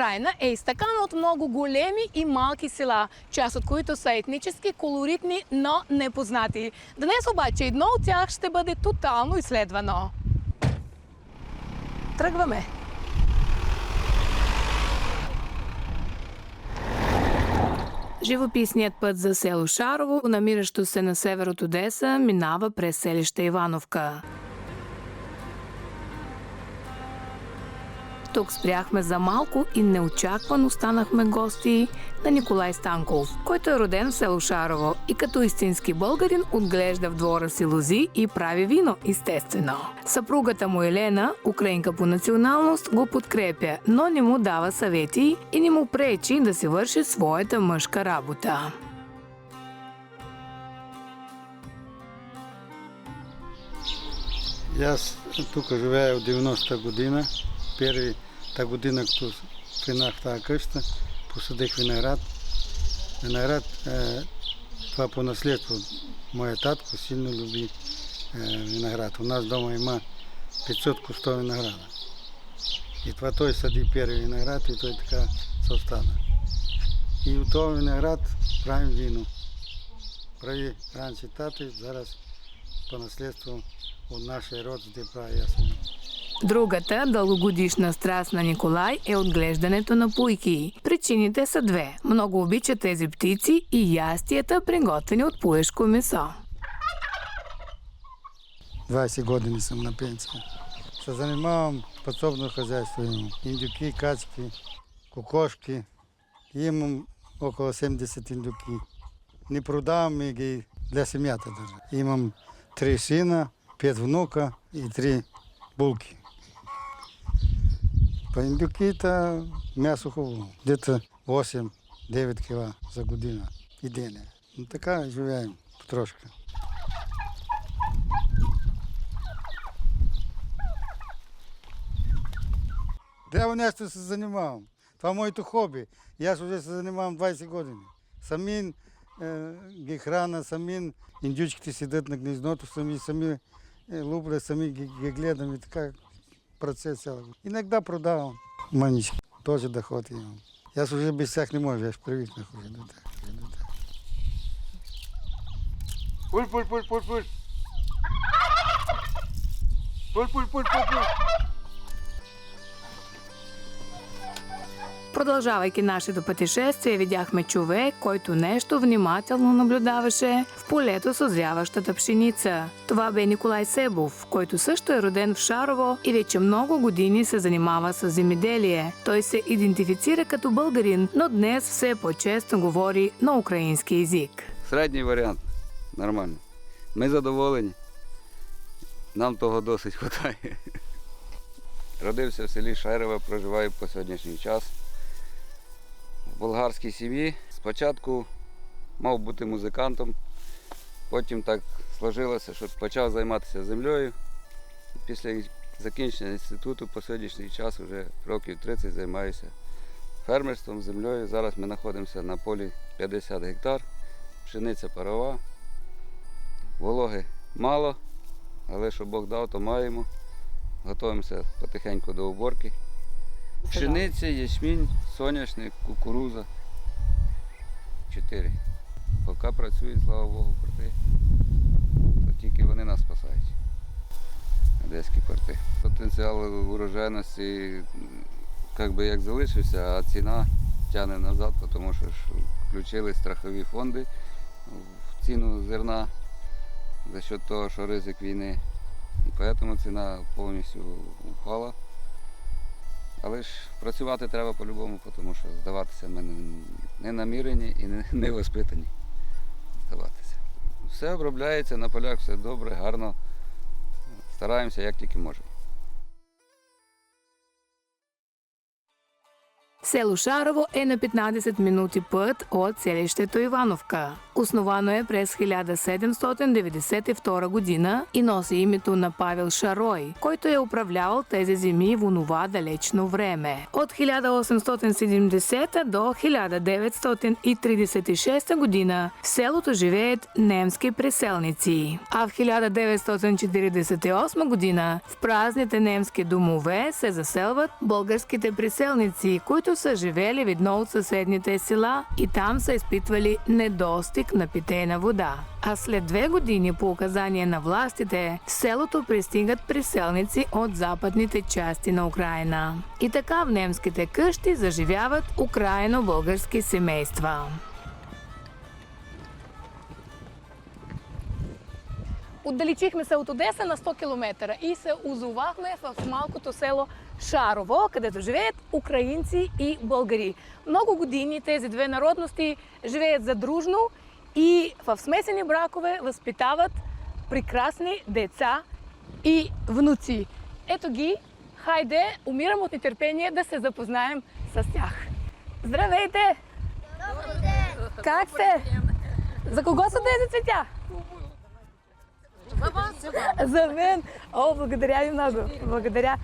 Украина е изтъкана от много големи и малки села, част от които са етнически колоритни, но непознати. Днес обаче едно от тях ще бъде тотално изследвано. Тръгваме! Живописният път за село Шарово, намиращо се на север от Одеса, минава през селище Ивановка. Тук спряхме за малко и неочаквано станахме гости на Николай Станков, който е роден в село Шарово и като истински българин отглежда в двора си лози и прави вино, естествено. Съпругата му Елена, украинка по националност, го подкрепя, но не му дава съвети и не му пречи да си върши своята мъжка работа. Аз тук живея от 90-та година. Първата година, като финах тази къща, посадих виноград. Виноград, е, това по наследство. Моя татко силно люби е, виноград. У нас дома има 500 куста винограда. И това той сади първи виноград и той така се остана. И от този виноград правим вино. Прави раньше тати, зараз по наследство от нашия род, де прави аз вино. Другата дългогодишна страст на Николай е отглеждането на пуйки. Причините са две. Много обича тези птици и ястията, приготвени от пуешко месо. 20 години съм на пенсия. Се занимавам подсобно хозяйство. Имам индюки, качки, кокошки. Имам около 70 индюки. Не продавам и ги для семята даже. Имам три сина, пет внука и три булки. По индюки-то мясо хубаво. Где-то 8-9 кила за година и день. Ну, така живеем потрошка. Трябва нещо да се занимавам. Това е моето хоби. И аз вже се занимавам 20 години. Самин е, ги храна, самин индючките седят на гнездото, сами, сами е, лупля, сами ги, ги гледам и така процес цяла. Иногда продавам манички. Тоже доход имам. Я уже без тях не можу, я ж привіт, нахуй. тях. Пуль, пуль, пуль, пуль, пуль. Пуль, пуль, пуль, пуль, пуль. Продължавайки нашето пътешествие, видяхме човек, който нещо внимателно наблюдаваше в полето с озряващата пшеница. Това бе Николай Себов, който също е роден в Шарово и вече много години се занимава с земеделие. Той се идентифицира като българин, но днес все по-често говори на украински язик. Середній варіант. Нормально. Ми задоволені. Нам того досить вистачає. Родився в селі Шайрове, проживаю по сьогоднішній час. Болгарській сім'ї. Спочатку мав бути музикантом, потім так сложилося, що почав займатися землею. Після закінчення інституту по сьогоднішній час вже років 30 займаюся фермерством, землею. Зараз ми знаходимося на полі 50 гектар, пшениця парова, вологи мало, але що Бог дав, то маємо. Готуємося потихеньку до уборки. Пшениця, ячмінь, соняшник, кукуруза. Чотири. Поки працюють, слава Богу, порти. То тільки вони нас спасають. Одеські порти. Потенціал урожайності як би як залишився, а ціна тягне назад, тому що включили страхові фонди в ціну зерна за счет того, що ризик війни. І тому ціна повністю впала. Але ж працювати треба по-любому, тому що здаватися ми не- намірені і не воспитані. Здаватися. Все обробляється на полях, все добре, гарно. Стараємося як тільки можемо. Село Шарово е на 15 минути път от селището Ивановка. Основано е през 1792 година и носи името на Павел Шарой, който е управлявал тези земи в онова далечно време. От 1870 до 1936 година в селото живеят немски преселници, а в 1948 година в празните немски домове се заселват българските преселници, които които са живели в едно от съседните села и там са изпитвали недостиг на питейна вода. А след две години по указание на властите, в селото пристигат приселници от западните части на Украина. И така в немските къщи заживяват украино-български семейства. Отдалечихме се от Одеса на 100 км и се озовахме в малкото село Шарово, където живеят украинци и българи. Много години тези две народности живеят задружно и в смесени бракове възпитават прекрасни деца и внуци. Ето ги, хайде, умирам от нетърпение да се запознаем с тях. Здравейте! Как сте? За кого са тези цветя? За мен. О, благодаря ви много. Благодаря.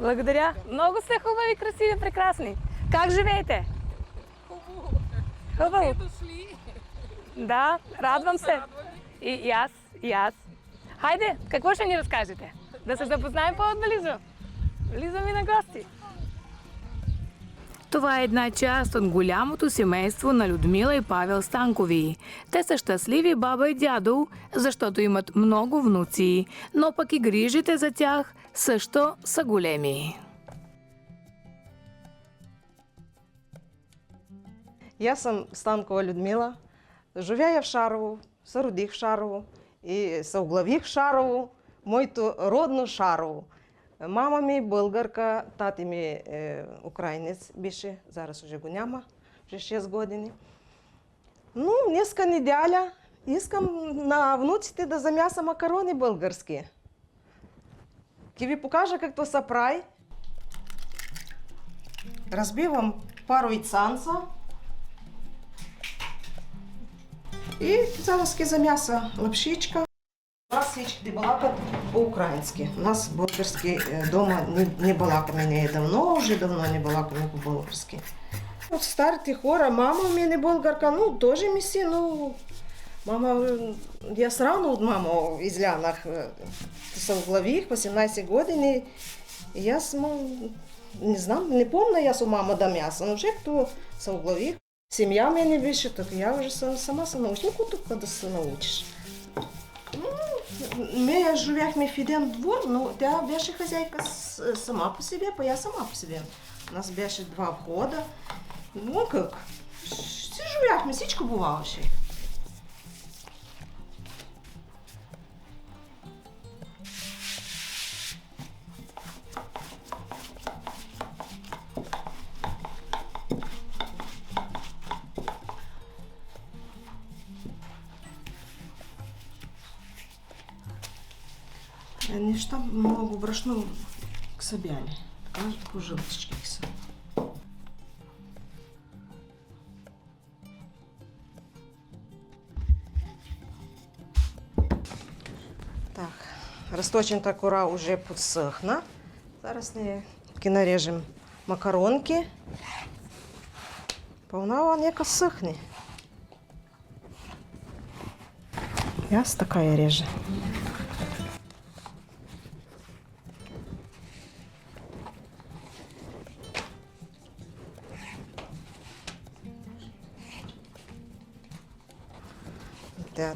Благодаря. Много сте хубави, красиви, прекрасни. Как живеете? Хубаво. Да, радвам се. И, и аз, и аз. Хайде, какво ще ни разкажете? Да се запознаем по-отблизо. Влизаме на гости. Това е една част от голямото семейство на Людмила и Павел Станкови. Те са щастливи баба и дядо, защото имат много внуци, но пък и грижите за тях също са големи. Я съм Станкова Людмила. Живея я в Шарову, се родих в Шарову і се оглавих в Шарову, моето родно Шарову. Мама ми българка, тати ми е, українець більше, зараз уже го няма, вже 6 години. Ну, днеска неділя, іскам на внуците да замяса макарони български. Ки ви покажа як то са прави. Разбивам пару яйцанца. І зараз ки зам'яса лапшичка. У нас всички балакат по-українськи. У нас българський дома не, не балакаме не давно, вже давно не балакаме по-българськи. От старите хора, мама ми не българка, ну, теж ми си, ну, мама, я срано от мама излянах, се оглавих, 18 години, і я не знам, не помня я су мама да м'яса, но вже хто оглавих. Сім'я мене більше, так я вже сама научила, ну, се научиш. Ми живяхме в един двор, но тя беше хазяйка сама по себе, па я сама по себе. У нас беше два входа. Ну как? Всі живяхме, всичко буваваше. Неща брашно са бяли. Така по жълтички са. Так, розточената кора вже підсохна. Зараз таки нарежемо макаронки. Повна вона яка сохне. Яс така я реже.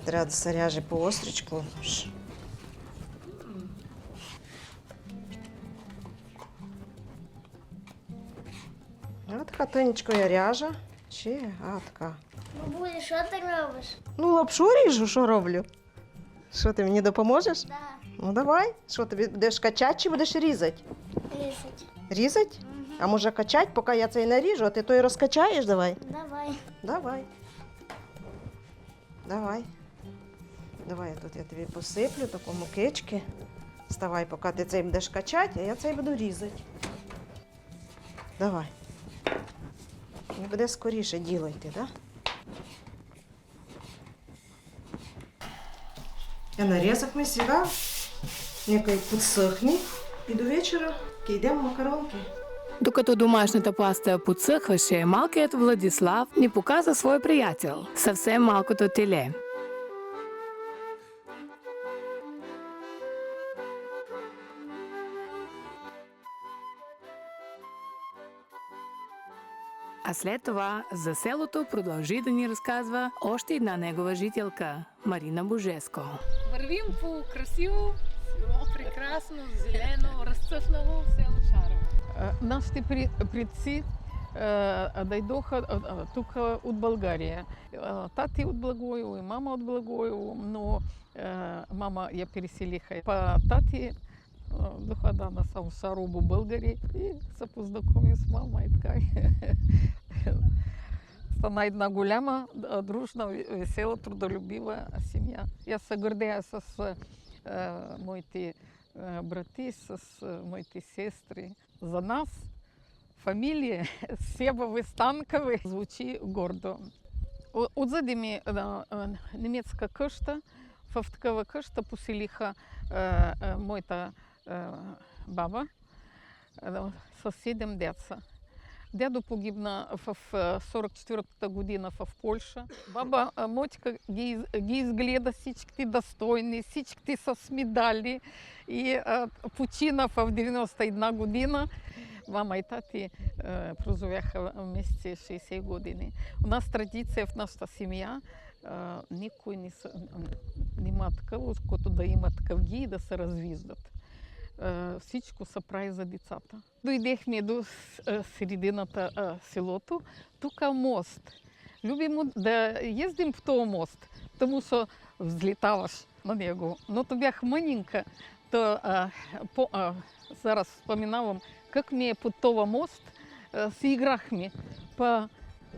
Тя трябва да се ряже по. А така тонечко я ряжа. Чи, а така. Бабуля, що ти робиш? Ну, лапшу ріжу, що роблю? Що ти мені допоможеш? Да, Ну давай. Що тобі будеш качати чи будеш різати? рисать. Різати? А може качати, поки я це і наріжу, а ти то і розкачаєш, давай. Давай. Давай. Давай. Давай тут я тобі посиплю таку мукички. Вставай, поки ти цей будеш качати, а я цей буду різати. Давай. І буде скоріше діло йти, так? Я нарізав ми сюди, некой підсохне, і до вечора йдемо макаронки. Докато домашната паста подсъхваше, малкият Владислав ни показа свой приятел, съвсем малкото теле. А след това за селото продължи да ни разказва още една негова жителка Марина Божеско. Вървим по красиво село, прекрасно, зелено, разцъфнало село Шарово. А, Нашите пре- предци а, дойдоха а, а, тук от България. А, Тати от Благоево и мама от Благоево, но а, мама я переселиха. Па тати а, дохода на сам Шаробо българи и се познакомив с мама и така. Стана една голяма, а, дружна, весела, трудолюбива сім'я. Я се гордея с а, моїми а, брати, с а, моїми сестри. За нас фамілія Себови Станкови звучить гордо. О- Отзади ми а, а, німецька къща. В такава къща поселиха а, а, моята а, баба а, с седем деца. Дядо погибна в а, 44-та година в Польща. Баба а, Мотька ги, ги изгледа всичките достойни, всичките с медали и а, почина в 91 година. Мама и тати е, проживяха вместе 60 години. У нас традиція в нашата сім'я. Е, никой не нема такого, който да има такъв ги и да се развиждат. Е, всичко се прави за децата. Дойдехме до е, средината е, селото. Тук е мост. Любимо да їздим по този мост, тому що взлітаваш на нього. Но то бях маненька, то а, по, а, зараз вспоминавам, как ми по това мост а, си играхме по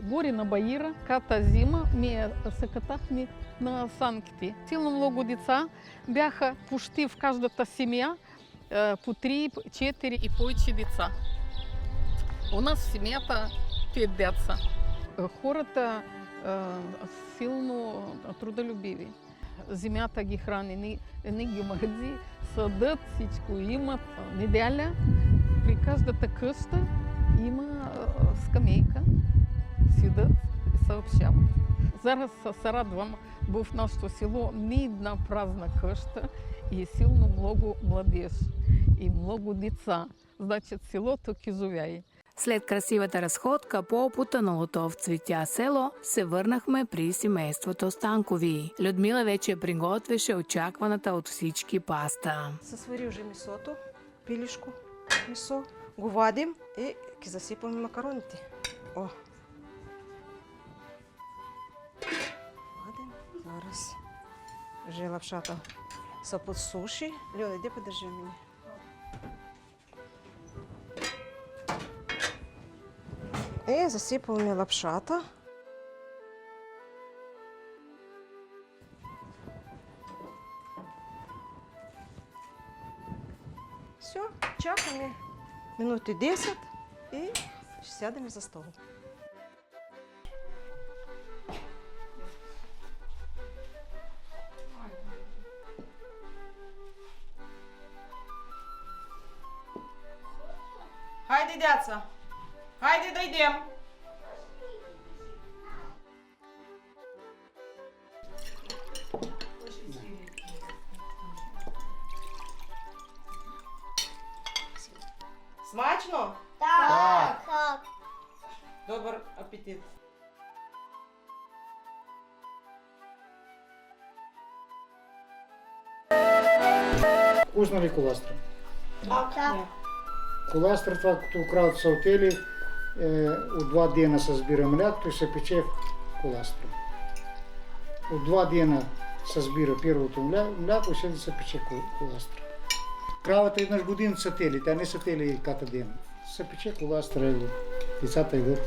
горе на Баира, ката зима, ми се катахме на санките. Силно много деца бяха почти в каждата семья а, по 3, 4 и повече деца. У нас в семьята 5 деца. Хората а, силно трудолюбиви. Земята ги храни, не, не ги мързи, съдът, всичко имат. Неделя при каждата къща има а, скамейка, седат и съобщават. Зараз се радвам, бо в нашето село не една празна къща и е силно много младеж и много деца. Значит, селото кизовяе. След красивата разходка по опутаналото в цветя село, се върнахме при семейството Станкови. Людмила вече приготвяше очакваната от всички паста. Се свари уже месото, пилешко месо. Го вадим и ги засипаме макароните. О! Вадим. Зараз. Вже лапшата се подсуши. Льода, де подержи мені? І засипаємо лапшата. Все, чекаємо минути 10 і сядемо за стол. стидяться. Хайди дойдем. Смачно? Так. так. Добрий апетит. Ужинали куластром. Так. так. Коластра, това като кравата са отели, е, от два дена се збира млякото и се пече в коластра. От два дена се збира първото мля- мляко и след да се пече кол- коластра. Кравата еднъж година са тели, тя не са тели ката ден. Се пече коластра и децата идат.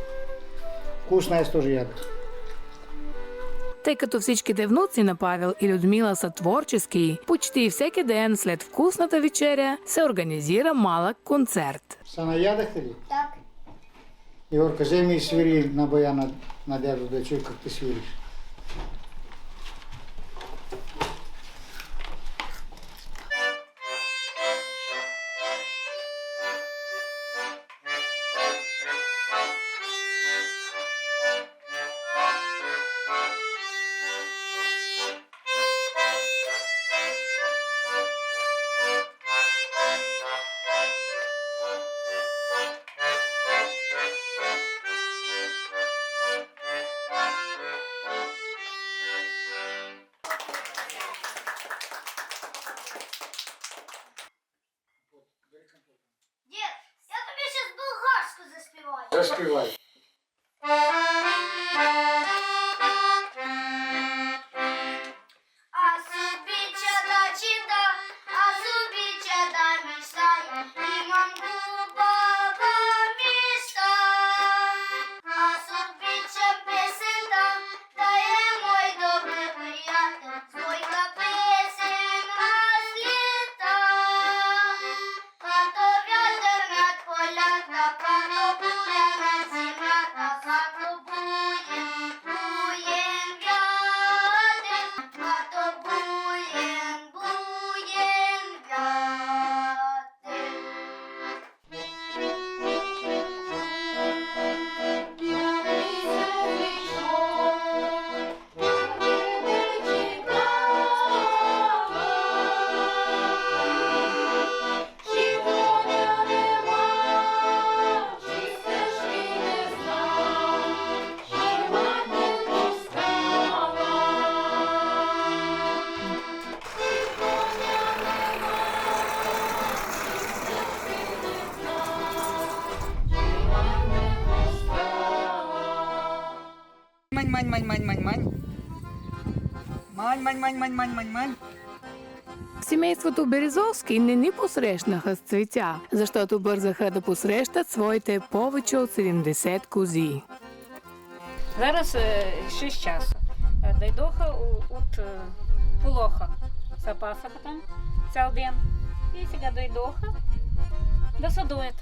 Вкусна е тоже ядат. Тъй като всички девнуци на Павел и Людмила са творчески, почти всеки ден след вкусната вечеря се организира малък концерт. Са наядахте ли? Так. Егор, кажи ми свири на баяна на дядо да чуй как ти свириш. мань, мань, мань, мань, мань, мань. Семейство Туберізовський не ни посрещнаха с цветя, защото бързаха да посрещат своите повече от 70 кузі. Зараз 6 часу. Дайдоха от е, полоха запаса там ця один. І сега дайдоха досадует.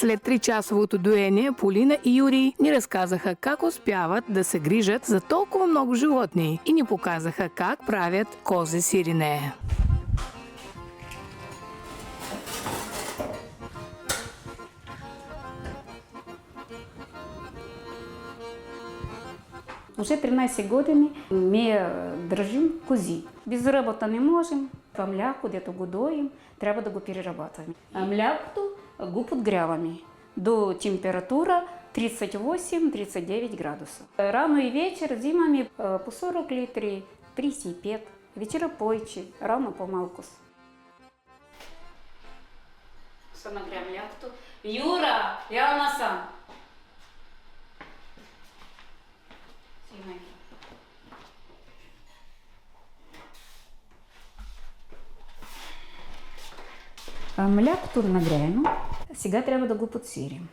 След тричасовото доение, Полина и Юрий ни разказаха как успяват да се грижат за толкова много животни и ни показаха как правят козе сирене. Уже 13 години ми держим козі. Без робота не можемо. А мляко де-то годуємо, треба да го перерабатываем. А млякото го подгряваме до температура 38-39 градусов. Рано и вечер зимами е, по 40 литрів, 35, вечера пойче, рано по малкус. Все нагрям млякото. Юра, я на сам. Сімей. Мляко нагряємо. Сега трябва да го подсирим.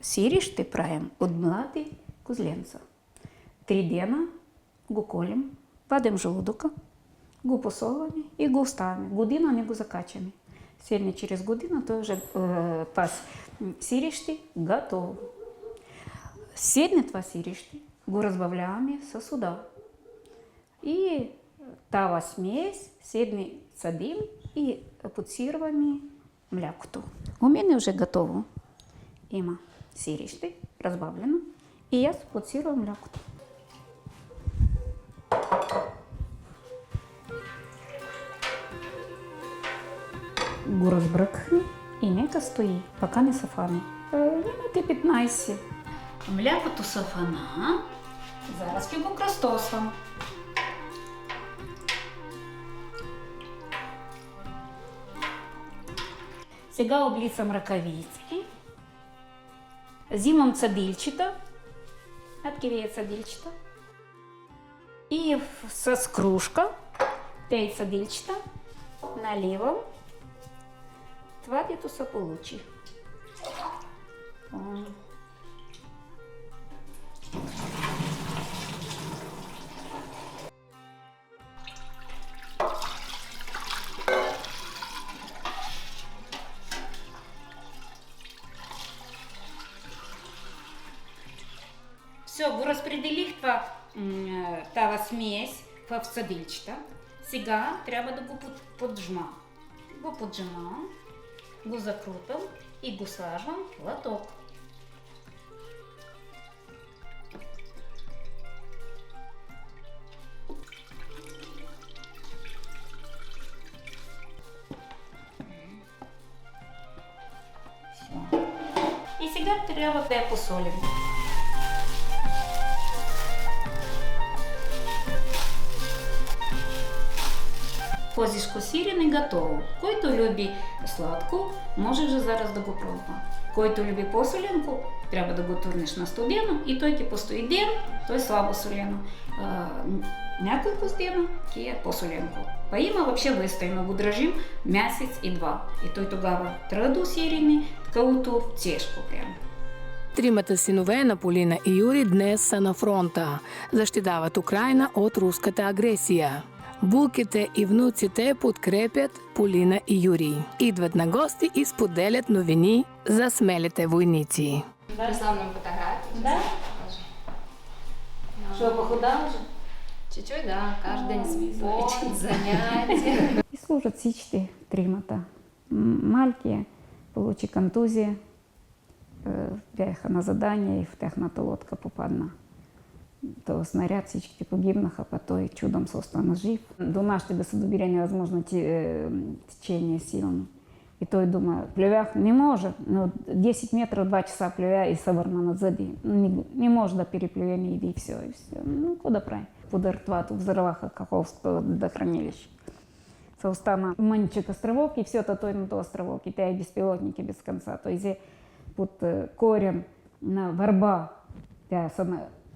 Сири ще правим от млади козленца. Три дена го колем, вадим желудока, го посолваме и го оставяме. Година не го закачаме. Седне через година той вже е, пас сирище готово. Седне това сирище, го разбавляваме с сода. И тава смесь, седне садим и подсирваме млякото. У мене вже готово. Има сирище, разбавлено. И аз подсирвам млякото. Го разбръкахме и нека стои, пока не сафане. Е, Минути 15. Млякото сафана. Зараз ще го кръстосвам. Сега облицам ръкавици. Взимам цадильчета. Откъде е цадильчета? И в- с кружка тези цадильчета наливам това, дето се получи. В съдилчета. Сега трябва да го под- поджма. Го поджимам, го закрутам и досаждам латок. Все. И сега трябва да я посолим. Козишко сирене готово. Който люби сладко, може вже зараз да го пробва. Който люби по-соленко, трябва да на студено и той ти постои ден, той слабо ти е по-соленко. Па има въобще вистойно го държим місяць і два. І той тогава траду сирене, такавото тежко прямо. Тримата синове на Полина и днес на фронта. Защитават Украина от руската агресия. Булките и внуците подкрепят Полина и Юрий. Идват на гости и споделят новини за смелите войници. Прислав фотографии. Да? Що, похудала вже? Чуть-чуть, да. Каждый день спорт, занятия. І служать всички тримата. Мальки получи контузія, е, бяха на задання і в тяхната лодка попадна То снаряд всички погибнаха, па той чудом се остана жив. До нашите да се добира невъзможно ти, е, течение силно. И той дума, плювях не може, но 10 метров, 2 часа плювя и се върна на зъби. Не, не може да переплюе и и все, и все. Ну, какво да прави? Под ртвата взорваха Каховското водохранилище. Се остана мъничък островок и все той на този островок. И те и безпилотники без конца. Той взе под е, корен на върба. Тя се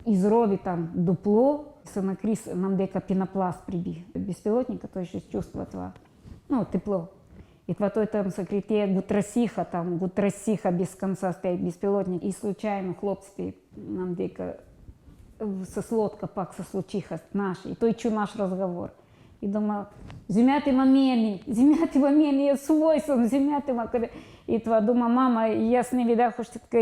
на изрови там дупло, се накри с- нам дека пенопласт приби. Безпилотника той ще чувства това. Ну, тепло. И той там са критие там, го без конца с тези безпилотники. И случайно хлопците нам дека с лодка пак се случиха наши. И той чу наш разговор. И дума, земята има мене, земята я свой земята има къде. И това дума, мама, и аз не видях още така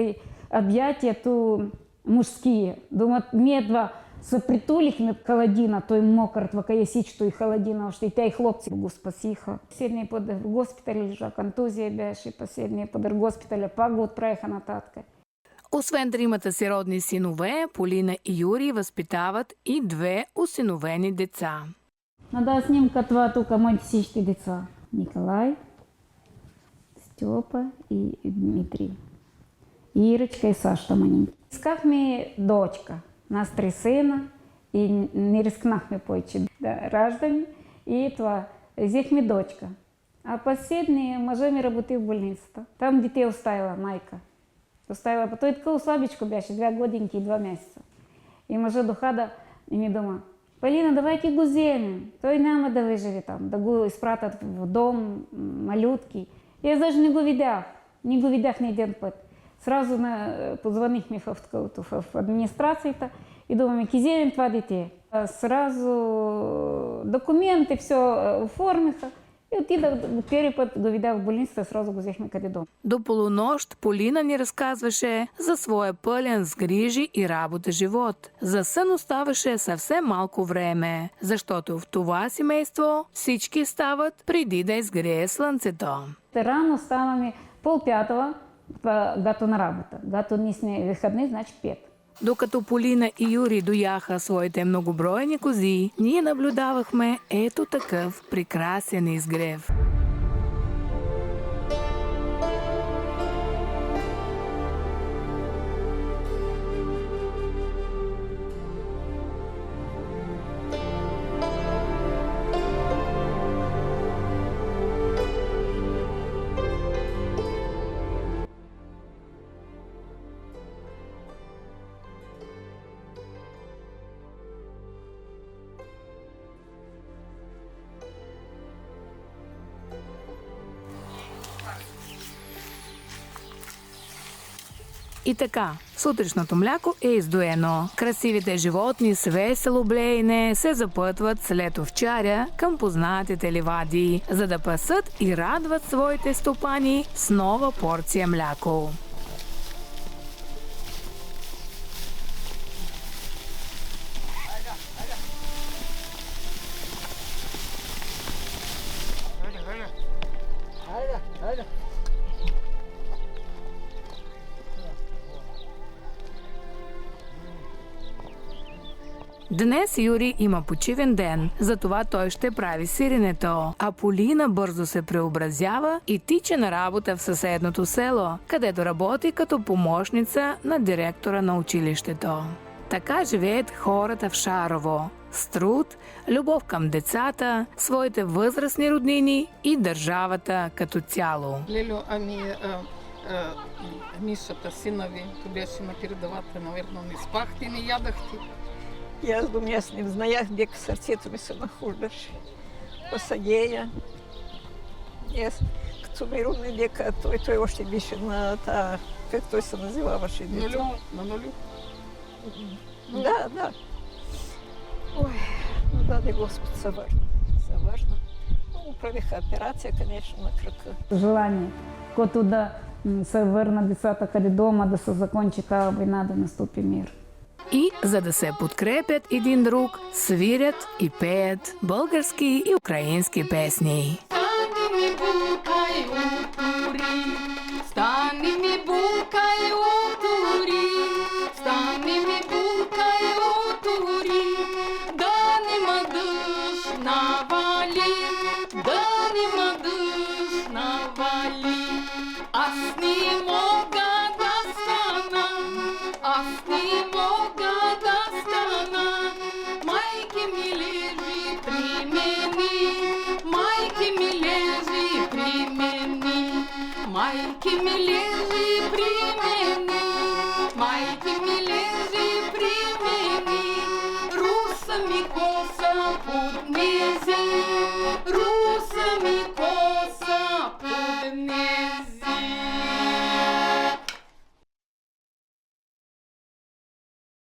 обятия ту мужские. Дума, ние два се притулихме в каладина, той мокър, това каясичто и халадина, още и те и хлопци го спасиха. Седния път в госпитале лежа, контузия беше, последния път в госпиталя пак го отправиха нататък. Освен тримата си родни синове, Полина и Юрий възпитават и две усиновени деца. Надо снимка това тук моите всички деца. Николай, Степа и Дмитрий. И Ирочка и Саша маленький. Искахме дочка. Нас три сина. И не рискнахме повече да раждаме. И това. Взехме дочка. А последний мъжа ми работи в больницата. Там дете оставила майка. Оставила, па той така слабичко беше, две годинки и два месеца. И мъжа до хада и ми дума, Полина, давайте го вземем. Той няма да виживе там, да го изпратят в дом, м, малютки. И аз даже не го видях. Не го видях ни един път. Сразу на, позвонихме в, в, администрацията и думаме, ки вземем това дете. Сразу документи все оформиха. И отидах, първи път го видях в больницата, сразу го взехме къде дом. До полунощ Полина ни разказваше за своя пълен с грижи и работа живот. За сън оставаше съвсем малко време, защото в това семейство всички стават преди да изгрее слънцето. Рано ставаме пол пятого, па, гато на работа. Гато не сме выходные, значит пет. Докато Полина и Юрий дояха своите многобройни кози, ние наблюдавахме ето такъв прекрасен изгрев. И така, сутрешното мляко е издоено. Красивите животни с весело блеене се запътват след овчаря към познатите ливади, за да пасат и радват своите стопани с нова порция мляко. Днес Юрий има почивен ден, затова той ще прави сиренето, а Полина бързо се преобразява и тича на работа в съседното село, където работи като помощница на директора на училището. Така живеят хората в Шарово. С труд, любов към децата, своите възрастни роднини и държавата като цяло. Лелю, ами а, а, Мишата, синови, то беше на передавата, наверно, не спахте, не ядахте. И аз до аз не знаях, дека сърцето ми се нахуждаше. Посадея. И аз, като ми рудне дека, той, той още беше на та, как той се називаваше? дето? Нулю, на нулю. Да, да. Ой, ну даде Господ се върна. Се върна. Ну, правиха операция, конечно, на крака. Желание, като да м, се върнат децата къде дома, да се закончи тази война, да наступи мир. И за да се подкрепят един друг, свирят и пеят български и украински песни.